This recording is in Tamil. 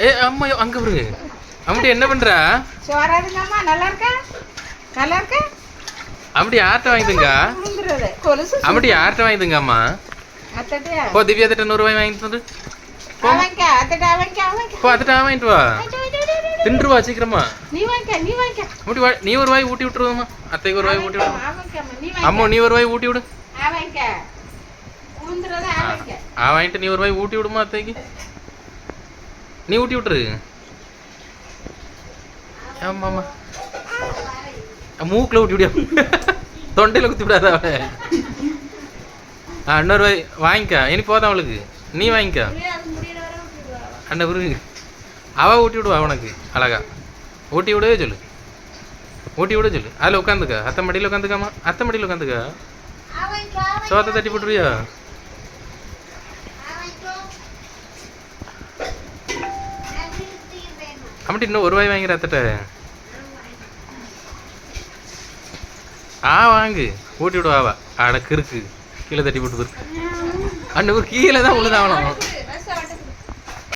ஏ அம்மா அங்க பாருங்க அம்முட்டி என்ன பண்றா? சோறாதுங்கம்மா நல்லா இருக்கா நல்லா இருக்கா அம்முட்டி யார்கிட்ட வாங்கிதுங்க? விழுந்துறது கொலுசு அம்முட்டி யார்கிட்ட வாங்கிதுங்க அம்மா அத்தட்டியா போ திவ்யா திட்ட நூறு ரூபாய் வாங்கிட்டு வந்து. போ. அதுட்ட வாங்கிட்டு வா. தின்றுவா சீக்கிரமா. நீ வாங்கிக்க நீ வாங்கிக்க. அம்முட்டி வா நீ ஒரு வாய் ஊட்டி விட்டுருவோம்மா. அத்தைக்கு ஒரு வாய் ஊட்டி விடு அம்மா நீ ஒரு வாய் ஊட்டி விடு. ஆ வாங்கிட்டு நீ ஒரு வாய் ஊட்டி விடுமா அத்தைக்கு? நீ ஊட்டி விட்டுரு. ஆமா ஆமா. மூக்கில் ஊட்டி விடியா தொண்டையில் குத்தி விடாத அவளை. ஆ இன்னொரு வாய் வாங்கிக்க. இனி போதும் அவளுக்கு. நீ வாங்கிக்க. அண்ணன் விரு அவ ஊட்டி விடுவா உனக்கு அழகா. ஊட்டி விடவே சொல்லு. ஊட்டி விட சொல்லு. அதில் உட்காந்துக்க. அத்தை மடியில் உட்காந்துக்காமா. அத்தை மடியில் உட்காந்துக்க. சோத்தை தட்டி போட்டுருவியா? அம்மட்டி இன்னும் ஒரு வாய் வாங்கிற அத்தட்ட. ஆ வாங்கு. ஊட்டி விடுவா அட கிறுக்கு. கீழே தட்டி போட்டு இருக்கு அண்ணன் ஒரு கீழே தான் விழுதாவணும்